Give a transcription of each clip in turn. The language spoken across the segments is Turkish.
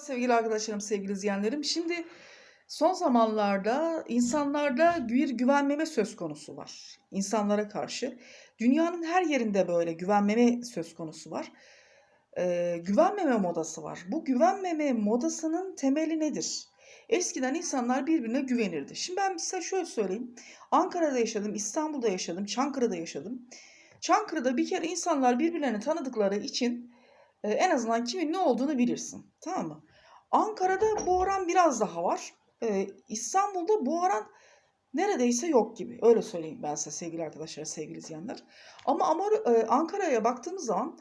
Sevgili arkadaşlarım, sevgili izleyenlerim. Şimdi son zamanlarda insanlarda bir güvenmeme söz konusu var. İnsanlara karşı. Dünyanın her yerinde böyle güvenmeme söz konusu var. Ee, güvenmeme modası var. Bu güvenmeme modasının temeli nedir? Eskiden insanlar birbirine güvenirdi. Şimdi ben size şöyle söyleyeyim. Ankara'da yaşadım, İstanbul'da yaşadım, Çankırı'da yaşadım. Çankırı'da bir kere insanlar birbirlerini tanıdıkları için e, en azından kimin ne olduğunu bilirsin. Tamam mı? Ankara'da bu oran biraz daha var. E, İstanbul'da bu oran neredeyse yok gibi. Öyle söyleyeyim ben size sevgili arkadaşlar, sevgili izleyenler. Ama, ama e, Ankara'ya baktığımız zaman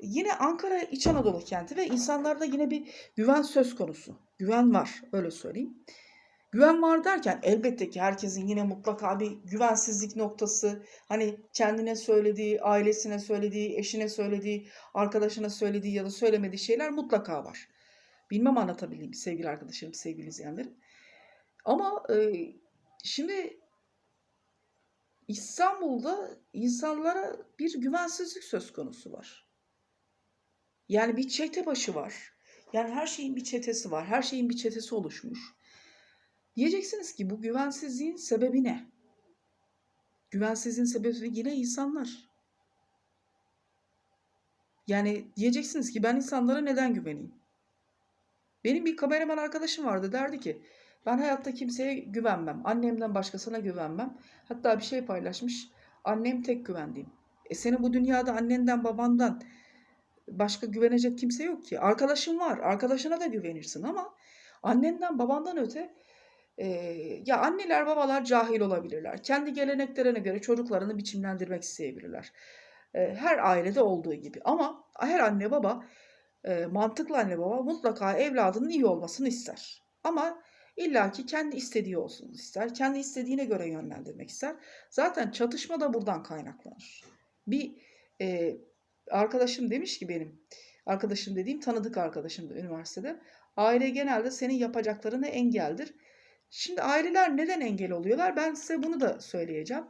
yine Ankara İç Anadolu kenti ve insanlarda yine bir güven söz konusu. Güven var öyle söyleyeyim. Güven var derken elbette ki herkesin yine mutlaka bir güvensizlik noktası, hani kendine söylediği, ailesine söylediği, eşine söylediği, arkadaşına söylediği ya da söylemediği şeyler mutlaka var. Bilmem anlatabildim sevgili arkadaşlarım, sevgili izleyenlerim. Ama e, şimdi İstanbul'da insanlara bir güvensizlik söz konusu var. Yani bir çete başı var. Yani her şeyin bir çetesi var. Her şeyin bir çetesi oluşmuş. Diyeceksiniz ki bu güvensizliğin sebebi ne? Güvensizliğin sebebi yine insanlar. Yani diyeceksiniz ki ben insanlara neden güveneyim? Benim bir kameraman arkadaşım vardı derdi ki ben hayatta kimseye güvenmem. Annemden başkasına güvenmem. Hatta bir şey paylaşmış. Annem tek güvendiğim. E senin bu dünyada annenden babandan başka güvenecek kimse yok ki. Arkadaşın var. Arkadaşına da güvenirsin ama annenden babandan öte e, ya anneler babalar cahil olabilirler. Kendi geleneklerine göre çocuklarını biçimlendirmek isteyebilirler. E, her ailede olduğu gibi. Ama her anne baba e, mantıklı anne baba mutlaka evladının iyi olmasını ister. Ama illaki kendi istediği olsun ister. Kendi istediğine göre yönlendirmek ister. Zaten çatışma da buradan kaynaklanır. Bir e, arkadaşım demiş ki benim, arkadaşım dediğim tanıdık arkadaşım da üniversitede. Aile genelde senin yapacaklarına engeldir. Şimdi aileler neden engel oluyorlar? Ben size bunu da söyleyeceğim.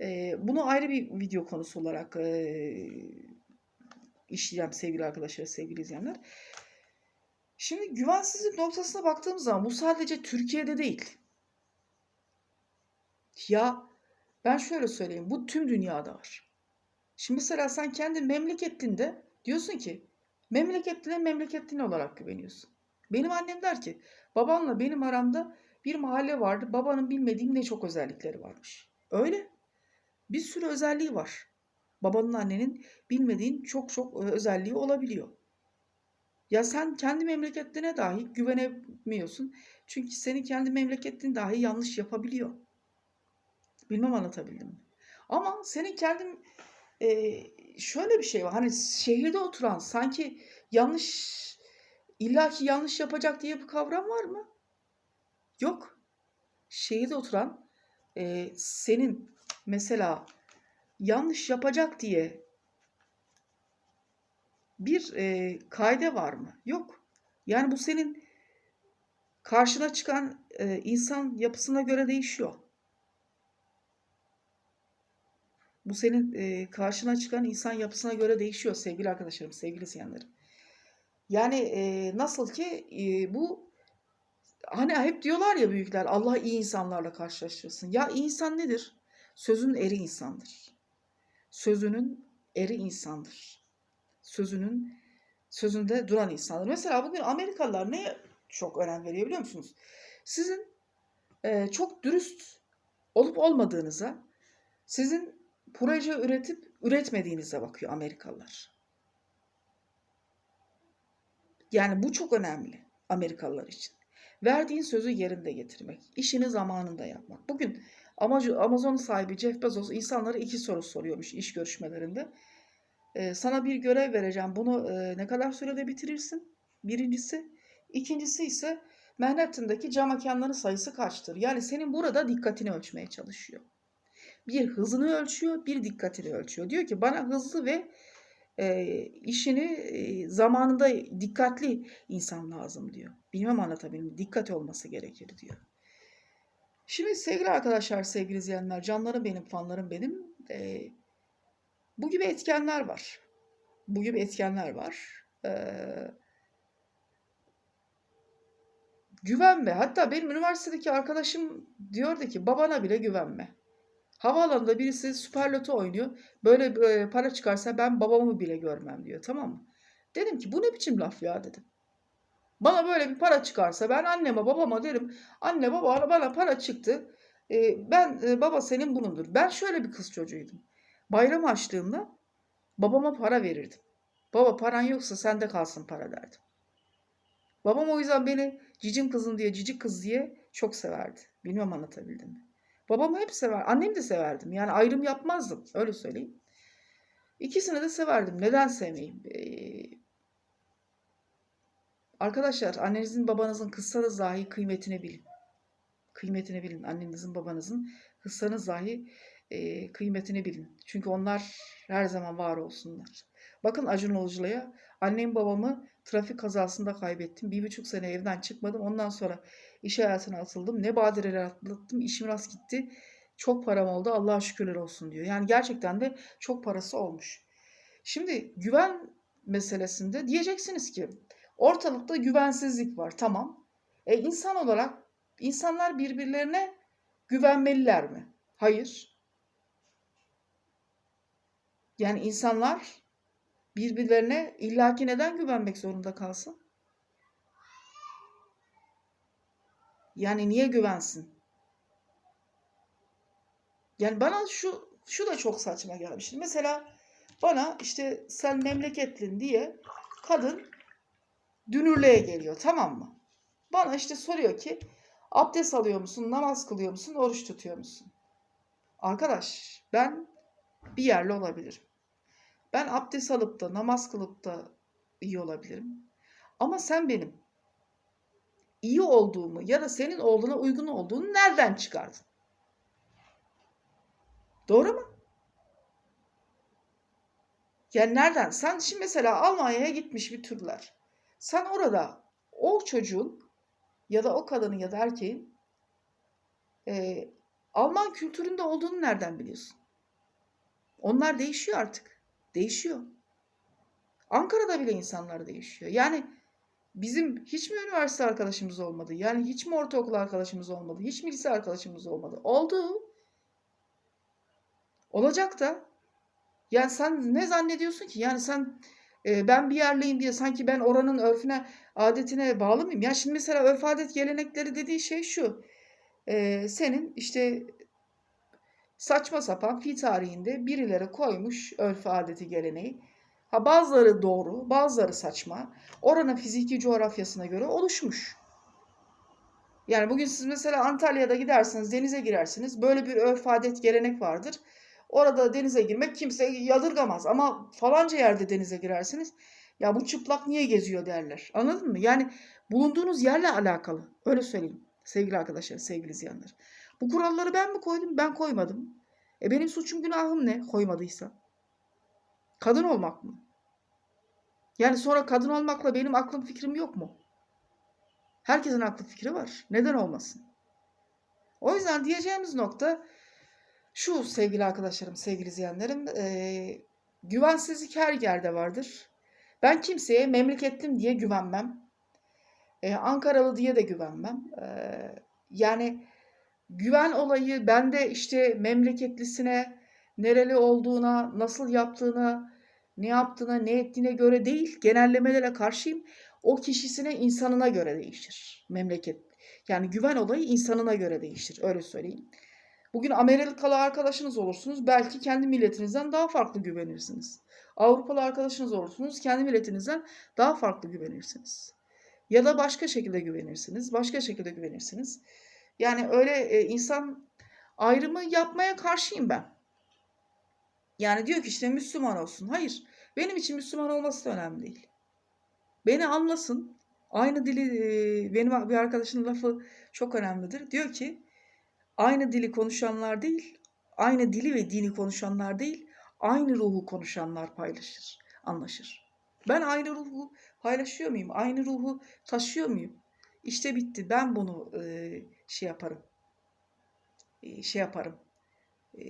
Ee, bunu ayrı bir video konusu olarak e, işleyeceğim sevgili arkadaşlar, sevgili izleyenler. Şimdi güvensizlik noktasına baktığımız zaman bu sadece Türkiye'de değil. Ya ben şöyle söyleyeyim bu tüm dünyada var. Şimdi mesela sen kendi memleketinde diyorsun ki memleketine memleketine olarak güveniyorsun. Benim annem der ki babanla benim aramda bir mahalle vardı. Babanın bilmediğim ne çok özellikleri varmış. Öyle. Bir sürü özelliği var. Babanın annenin bilmediğin çok çok özelliği olabiliyor. Ya sen kendi memleketine dahi güvenemiyorsun. Çünkü senin kendi memleketin dahi yanlış yapabiliyor. Bilmem anlatabildim mi? Ama senin kendin e, şöyle bir şey var. Hani şehirde oturan sanki yanlış illaki yanlış yapacak diye bir kavram var mı? Yok. Şehirde oturan e, senin mesela yanlış yapacak diye bir e, kaide var mı? Yok. Yani bu senin karşına çıkan e, insan yapısına göre değişiyor. Bu senin e, karşına çıkan insan yapısına göre değişiyor sevgili arkadaşlarım, sevgili izleyenlerim. Yani e, nasıl ki e, bu hani hep diyorlar ya büyükler Allah iyi insanlarla karşılaştırsın. Ya iyi insan nedir? Sözün eri insandır. Sözünün eri insandır. Sözünün sözünde duran insandır. Mesela bugün Amerikalılar neye çok önem veriyor biliyor musunuz? Sizin e, çok dürüst olup olmadığınıza, sizin proje üretip üretmediğinize bakıyor Amerikalılar. Yani bu çok önemli Amerikalılar için. Verdiğin sözü yerinde getirmek, işini zamanında yapmak. Bugün Amazon sahibi Jeff Bezos insanlara iki soru soruyormuş iş görüşmelerinde. Ee, sana bir görev vereceğim. Bunu e, ne kadar sürede bitirirsin? Birincisi. İkincisi ise Manhattan'daki cam mekanların sayısı kaçtır? Yani senin burada dikkatini ölçmeye çalışıyor. Bir hızını ölçüyor, bir dikkatini ölçüyor. Diyor ki bana hızlı ve e, işini e, zamanında dikkatli insan lazım diyor. Bilmem anlatabildim. Dikkat olması gerekir diyor. Şimdi sevgili arkadaşlar, sevgili izleyenler, canlarım benim, fanlarım benim. E, bu gibi etkenler var. Bu gibi etkenler var. E, güvenme. Hatta benim üniversitedeki arkadaşım diyordu ki babana bile güvenme. Havaalanında birisi süper loto oynuyor. Böyle bir para çıkarsa ben babamı bile görmem diyor. Tamam mı? Dedim ki bu ne biçim laf ya dedim. Bana böyle bir para çıkarsa ben anneme babama derim. Anne baba bana para çıktı. Ee, ben e, baba senin bunundur. Ben şöyle bir kız çocuğuydum. Bayram açtığımda babama para verirdim. Baba paran yoksa sende kalsın para derdim. Babam o yüzden beni cicim kızım diye, cicik kız diye çok severdi. Bilmiyorum anlatabildim mi? Babamı hep sever. Annemi de severdim. Yani ayrım yapmazdım. Öyle söyleyeyim. İkisini de severdim. Neden sevmeyeyim? Ee, arkadaşlar annenizin babanızın kızsanız dahi kıymetini bilin. Kıymetini bilin. Annenizin babanızın kızsanız dahi e, kıymetini bilin. Çünkü onlar her zaman var olsunlar. Bakın Acun Ilıcalı'ya annem babamı trafik kazasında kaybettim. Bir buçuk sene evden çıkmadım. Ondan sonra iş hayatına atıldım. Ne badireler atlattım. İşim rast gitti. Çok param oldu. Allah'a şükürler olsun diyor. Yani gerçekten de çok parası olmuş. Şimdi güven meselesinde diyeceksiniz ki ortalıkta güvensizlik var. Tamam. E insan olarak insanlar birbirlerine güvenmeliler mi? Hayır. Yani insanlar birbirlerine illaki neden güvenmek zorunda kalsın? Yani niye güvensin? Yani bana şu şu da çok saçma gelmişti. Mesela bana işte sen memleketlin diye kadın dünürlüğe geliyor tamam mı? Bana işte soruyor ki abdest alıyor musun, namaz kılıyor musun, oruç tutuyor musun? Arkadaş ben bir yerli olabilirim. Ben abdest alıp da namaz kılıp da iyi olabilirim. Ama sen benim iyi olduğumu ya da senin oğluna uygun olduğunu nereden çıkardın? Doğru mu? Yani nereden? Sen şimdi mesela Almanya'ya gitmiş bir Türkler. Sen orada o çocuğun ya da o kadının ya da erkeğin e, Alman kültüründe olduğunu nereden biliyorsun? Onlar değişiyor artık. Değişiyor. Ankara'da bile insanlar değişiyor. Yani bizim hiç mi üniversite arkadaşımız olmadı? Yani hiç mi ortaokul arkadaşımız olmadı? Hiç mi lise arkadaşımız olmadı? Oldu. Olacak da. Yani sen ne zannediyorsun ki? Yani sen ben bir yerliyim diye sanki ben oranın örfüne, adetine bağlı mıyım? Ya şimdi mesela örf adet gelenekleri dediği şey şu. E, senin işte saçma sapan fi tarihinde birileri koymuş örf adeti geleneği. Ha bazıları doğru, bazıları saçma. Oranın fiziki coğrafyasına göre oluşmuş. Yani bugün siz mesela Antalya'da gidersiniz, denize girersiniz. Böyle bir örf adet gelenek vardır. Orada denize girmek kimse yadırgamaz. Ama falanca yerde denize girersiniz. Ya bu çıplak niye geziyor derler. Anladın mı? Yani bulunduğunuz yerle alakalı. Öyle söyleyeyim sevgili arkadaşlar, sevgili izleyenler. Bu kuralları ben mi koydum? Ben koymadım. E benim suçum günahım ne koymadıysa? Kadın olmak mı? Yani sonra kadın olmakla benim aklım fikrim yok mu? Herkesin aklı fikri var. Neden olmasın? O yüzden diyeceğimiz nokta şu sevgili arkadaşlarım, sevgili izleyenlerim. E, güvensizlik her yerde vardır. Ben kimseye memleketlim diye güvenmem. E, Ankaralı diye de güvenmem. E, yani güven olayı bende işte memleketlisine, nereli olduğuna, nasıl yaptığına, ne yaptığına, ne ettiğine göre değil, genellemelere karşıyım. O kişisine, insanına göre değişir memleket. Yani güven olayı insanına göre değişir, öyle söyleyeyim. Bugün Amerikalı arkadaşınız olursunuz, belki kendi milletinizden daha farklı güvenirsiniz. Avrupalı arkadaşınız olursunuz, kendi milletinizden daha farklı güvenirsiniz. Ya da başka şekilde güvenirsiniz, başka şekilde güvenirsiniz. Yani öyle e, insan ayrımı yapmaya karşıyım ben. Yani diyor ki işte Müslüman olsun. Hayır. Benim için Müslüman olması da önemli değil. Beni anlasın. Aynı dili e, benim bir arkadaşın lafı çok önemlidir. Diyor ki aynı dili konuşanlar değil, aynı dili ve dini konuşanlar değil, aynı ruhu konuşanlar paylaşır, anlaşır. Ben aynı ruhu paylaşıyor muyum? Aynı ruhu taşıyor muyum? İşte bitti. Ben bunu e, şey yaparım. E, şey yaparım. E,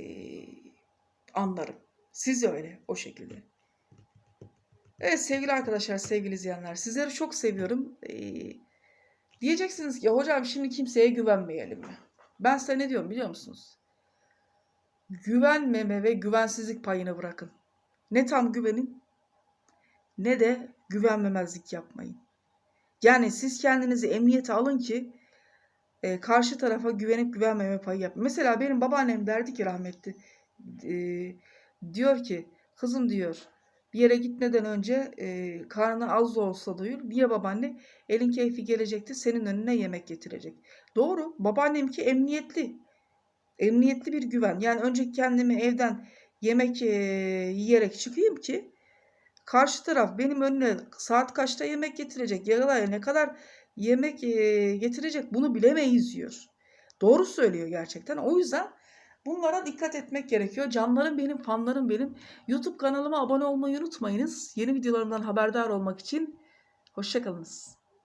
anlarım. Siz öyle o şekilde. Evet sevgili arkadaşlar, sevgili izleyenler. Sizleri çok seviyorum. Ee, Diyeceksiniz ki hocam şimdi kimseye güvenmeyelim mi? Ben size ne diyorum biliyor musunuz? Güvenmeme ve güvensizlik payını bırakın. Ne tam güvenin ne de güvenmemezlik yapmayın. Yani siz kendinizi emniyete alın ki e, karşı tarafa güvenip güvenmeme payı yapın. Mesela benim babaannem derdi ki rahmetli e, diyor ki kızım diyor bir yere gitmeden önce e, karnı az da olsa doyur. Niye babaanne? Elin keyfi gelecekti senin önüne yemek getirecek. Doğru. Babaannemki emniyetli. Emniyetli bir güven. Yani önce kendimi evden yemek e, yiyerek çıkayım ki karşı taraf benim önüne saat kaçta yemek getirecek ya da ne kadar yemek e, getirecek bunu bilemeyiz diyor. Doğru söylüyor gerçekten. O yüzden bunlara dikkat etmek gerekiyor. Canlarım benim, fanlarım benim. YouTube kanalıma abone olmayı unutmayınız. Yeni videolarımdan haberdar olmak için hoşçakalınız.